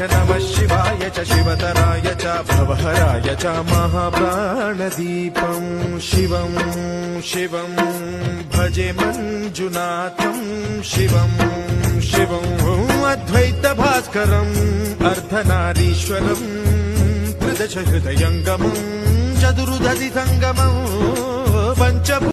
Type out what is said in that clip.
च नमः शिवाय च शिवतराय च भवहराय च महाप्राणदीपं शिवं शिवं भजे मञ्जुनाथं शिवं शिवं अद्वैतभास्करम् अर्धनारीश्वरम् त्रिदश हृदयङ्गमम् चतुर्दधि सङ्गमम् पञ्चभू